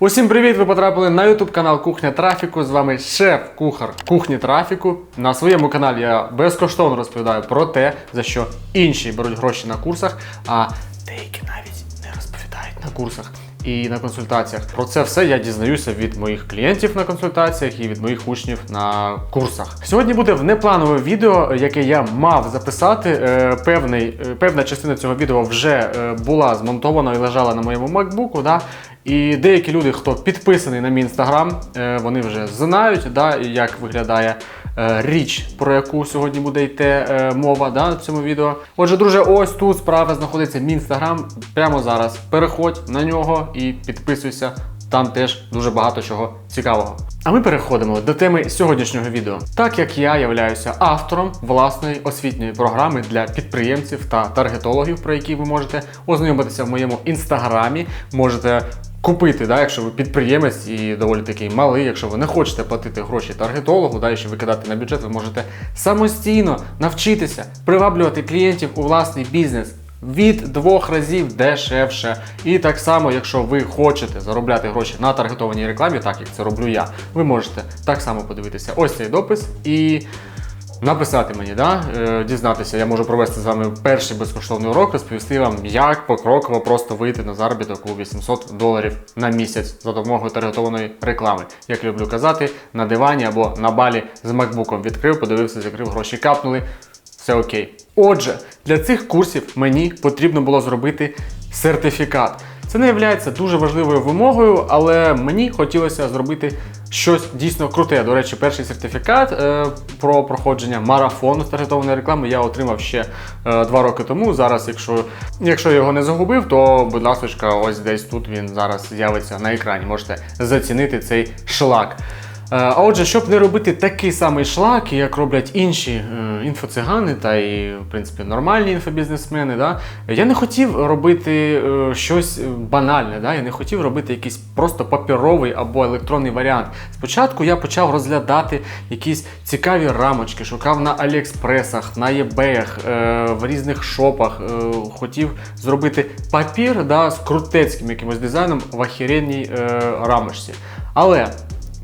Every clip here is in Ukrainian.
Усім привіт! Ви потрапили на YouTube канал Кухня Трафіку. З вами шеф-кухар кухні трафіку. На своєму каналі я безкоштовно розповідаю про те, за що інші беруть гроші на курсах, а деякі навіть не розповідають на курсах і на консультаціях. Про це все я дізнаюся від моїх клієнтів на консультаціях і від моїх учнів на курсах. Сьогодні буде внепланове відео, яке я мав записати. Е, певний, е, певна частина цього відео вже е, була змонтована і лежала на моєму MacBook, да? І деякі люди, хто підписаний на мій інстаграм, е, вони вже знають, да, як виглядає е, річ, про яку сьогодні буде йти е, мова да, в цьому відео. Отже, друже, ось тут справа знаходиться мій інстаграм. Прямо зараз. Переходь на нього і підписуйся. Там теж дуже багато чого цікавого. А ми переходимо до теми сьогоднішнього відео. Так як я являюся автором власної освітньої програми для підприємців та таргетологів, про які ви можете ознайомитися в моєму інстаграмі, можете купити, да, якщо ви підприємець і доволі такий малий, якщо ви не хочете платити гроші таргетологу, да, і ще викидати на бюджет, ви можете самостійно навчитися приваблювати клієнтів у власний бізнес. Від двох разів дешевше. І так само, якщо ви хочете заробляти гроші на таргетованій рекламі, так як це роблю я, ви можете так само подивитися ось цей допис і написати мені, да? е, дізнатися. Я можу провести з вами перший безкоштовний урок, розповісти вам, як покроково просто вийти на заробіток у 800 доларів на місяць за допомогою таргетованої реклами. Як люблю казати, на дивані або на балі з макбуком відкрив, подивився, закрив, гроші капнули. Все окей. Отже, для цих курсів мені потрібно було зробити сертифікат. Це не є дуже важливою вимогою, але мені хотілося зробити щось дійсно круте. До речі, перший сертифікат е, про проходження марафону таргетованої реклами я отримав ще е, два роки тому. Зараз, якщо, якщо його не загубив, то будь ласка, ось десь тут він зараз з'явиться на екрані. Можете зацінити цей шлак. Е, отже, щоб не робити такий самий шлак, як роблять інші е, інфоцигани та і, в принципі, нормальні інфобізнесмени, да, я не хотів робити е, щось банальне, да, я не хотів робити якийсь просто паперовий або електронний варіант. Спочатку я почав розглядати якісь цікаві рамочки, шукав на Аліекспресах, на eBay, е, в різних шопах. Е, хотів зробити папір да, з крутецьким якимось дизайном в охеренній е, рамочці. Але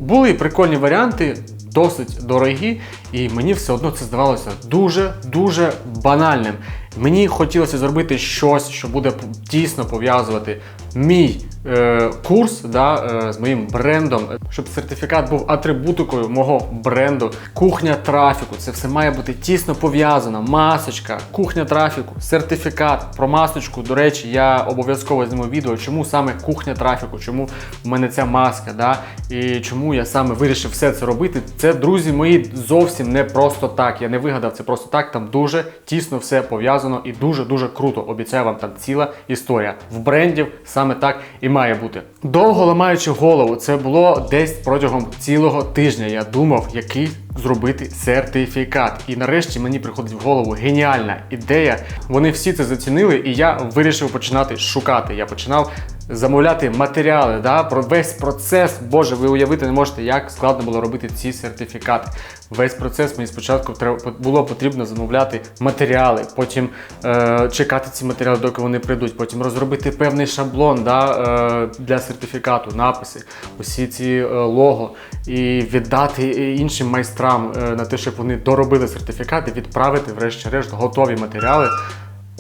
були прикольні варіанти, досить дорогі, і мені все одно це здавалося дуже-дуже банальним. Мені хотілося зробити щось, що буде дійсно пов'язувати мій е, курс да, е, з моїм брендом, щоб сертифікат був атрибутикою мого бренду. Кухня трафіку. Це все має бути тісно пов'язано. Масочка, кухня трафіку, сертифікат. Про масочку, до речі, я обов'язково зніму відео, чому саме кухня трафіку, чому в мене ця маска, да, і чому я саме вирішив все це робити. Це, друзі мої, зовсім не просто так. Я не вигадав це просто так. Там дуже тісно все пов'язано і дуже-дуже круто. Обіцяю вам там ціла історія. В брендів саме так і має бути. Довго ламаючи голову, це було десь протягом цілого тижня. Я думав, який зробити сертифікат. І нарешті мені приходить в голову геніальна ідея. Вони всі це зацінили, і я вирішив починати шукати. Я починав замовляти матеріали, да, про весь процес. Боже, ви уявити не можете, як складно було робити ці сертифікати. Весь процес мені спочатку було потрібно замовляти матеріали, потім е, чекати ці матеріали, доки вони прийдуть, потім розробити певний шаблон да, е, для сертифікату, написи, усі ці е, лого, і віддати іншим майстрам е, на те, щоб вони доробили сертифікати, відправити, врешті-решт, готові матеріали.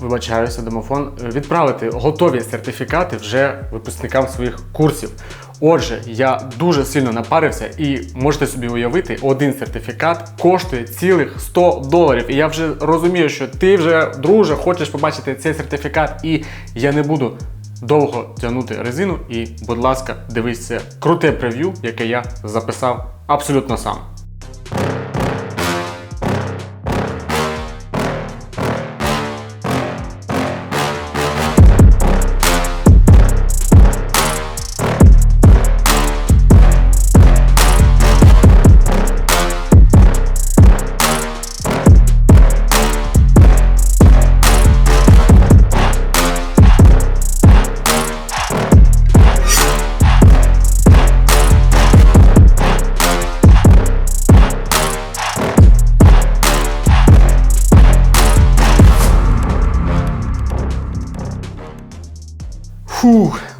Вибачаюся, домофон, е, відправити готові сертифікати вже випускникам своїх курсів. Отже, я дуже сильно напарився, і можете собі уявити, один сертифікат коштує цілих 100 доларів. І я вже розумію, що ти вже, друже, хочеш побачити цей сертифікат, і я не буду довго тягнути резину. І, будь ласка, дивись це круте прев'ю, яке я записав абсолютно сам.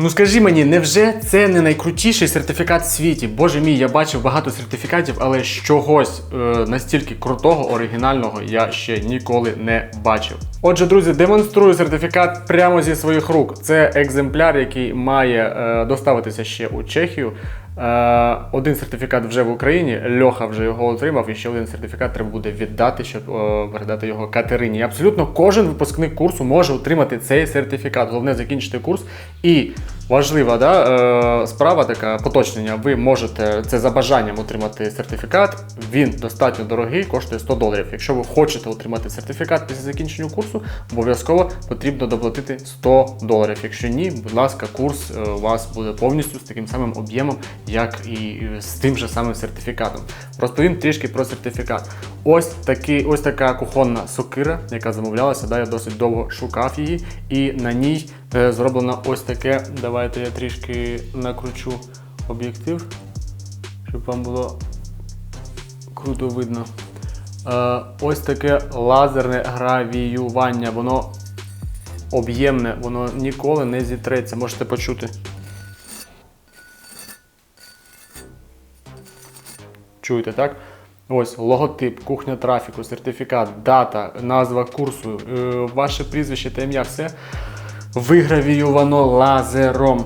Ну скажи мені, невже це не найкрутіший сертифікат в світі? Боже мій, я бачив багато сертифікатів, але чогось е, настільки крутого, оригінального я ще ніколи не бачив. Отже, друзі, демонструю сертифікат прямо зі своїх рук. Це екземпляр, який має е, доставитися ще у Чехію. Е, один сертифікат вже в Україні, Льоха вже його отримав, і ще один сертифікат треба буде віддати, щоб е, передати його Катерині. І абсолютно кожен випускник курсу може отримати цей сертифікат. Головне закінчити курс. І важлива да, е, справа така поточнення. Ви можете це за бажанням отримати сертифікат. Він достатньо дорогий, коштує 100 доларів. Якщо ви хочете отримати сертифікат після закінчення курсу, обов'язково потрібно доплатити 100 доларів. Якщо ні, будь ласка, курс е, у вас буде повністю з таким самим об'ємом, як і е, з тим же самим сертифікатом. Розповім трішки про сертифікат. Ось такий, ось така кухонна сокира, яка замовлялася. Да, я досить довго шукав її, і на ній зроблено ось таке. Давайте я трішки накручу об'єктив, щоб вам було круто видно. Е, ось таке лазерне гравіювання. Воно об'ємне, воно ніколи не зітреться. Можете почути. Чуєте, так? Ось логотип, кухня трафіку, сертифікат, дата, назва курсу, е, ваше прізвище та ім'я, все вигравіювано лазером.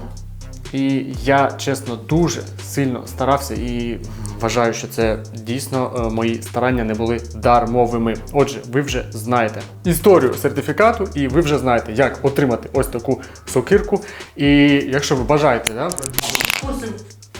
І я чесно дуже сильно старався і вважаю, що це дійсно е, мої старання не були дармовими. Отже, ви вже знаєте історію сертифікату, і ви вже знаєте, як отримати ось таку сокирку. І якщо ви бажаєте, да.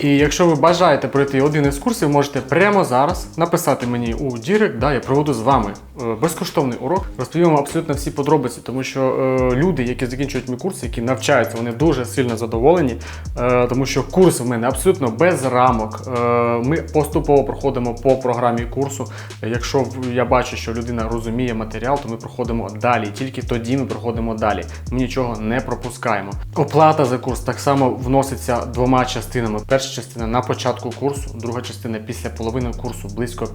І якщо ви бажаєте пройти один із курсів, можете прямо зараз написати мені у Дірект, да, я проведу з вами е, безкоштовний урок, розповім вам абсолютно всі подробиці, тому що е, люди, які закінчують мій курс, які навчаються, вони дуже сильно задоволені, е, тому що курс в мене абсолютно без рамок. Е, ми поступово проходимо по програмі курсу. Якщо я бачу, що людина розуміє матеріал, то ми проходимо далі. Тільки тоді ми проходимо далі. Ми нічого не пропускаємо. Оплата за курс так само вноситься двома частинами. Перша частина на початку курсу, друга частина після половини курсу, близько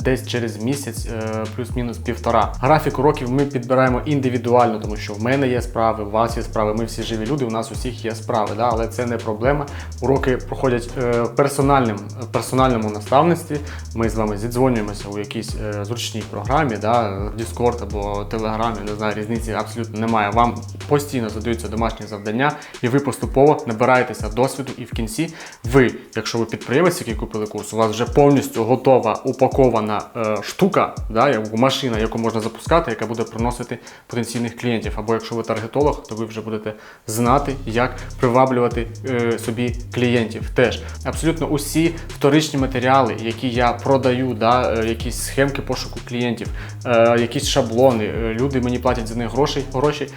десь через місяць, е, плюс-мінус півтора. Графік уроків ми підбираємо індивідуально, тому що в мене є справи, у вас є справи. Ми всі живі люди, у нас усіх є справи. Да? Але це не проблема. Уроки проходять е, персональним персональному наставництві. Ми з вами зідзвонюємося у якійсь е, зручній програмі, да? Discord або Telegram, не знаю, різниці абсолютно немає. Вам постійно задаються домашні завдання, і ви поступово набираєтеся досвіду. І в кінці ви, якщо ви підприємець, який купили курс, у вас вже повністю готова упакована е, штука, да, машина, яку можна запускати, яка буде приносити потенційних клієнтів. Або якщо ви таргетолог, то ви вже будете знати, як приваблювати е, собі клієнтів. Теж абсолютно усі вторичні матеріали, які я продаю, да, е, якісь схемки пошуку клієнтів, е, якісь шаблони. е, Люди мені платять за них гроші. гроші.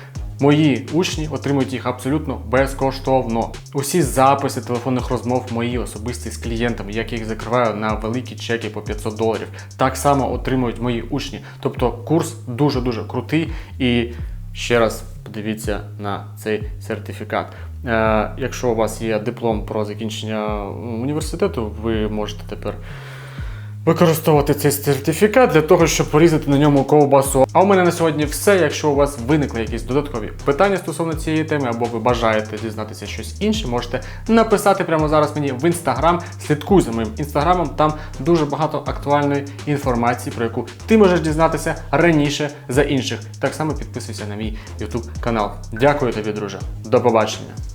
Мої учні отримують їх абсолютно безкоштовно. Усі записи телефонних розмов мої особисті з клієнтами, як я їх закриваю на великі чеки по 500 доларів. Так само отримують мої учні. Тобто курс дуже дуже крутий і ще раз подивіться на цей сертифікат. Е, якщо у вас є диплом про закінчення університету, ви можете тепер використовувати цей сертифікат для того, щоб порізати на ньому ковбасу. А у мене на сьогодні все. Якщо у вас виникли якісь додаткові питання стосовно цієї теми, або ви бажаєте дізнатися щось інше, можете написати прямо зараз мені в інстаграм. Слідкуй за моїм інстаграмом. Там дуже багато актуальної інформації, про яку ти можеш дізнатися раніше за інших. Так само підписуйся на мій YouTube канал. Дякую тобі, друже. До побачення.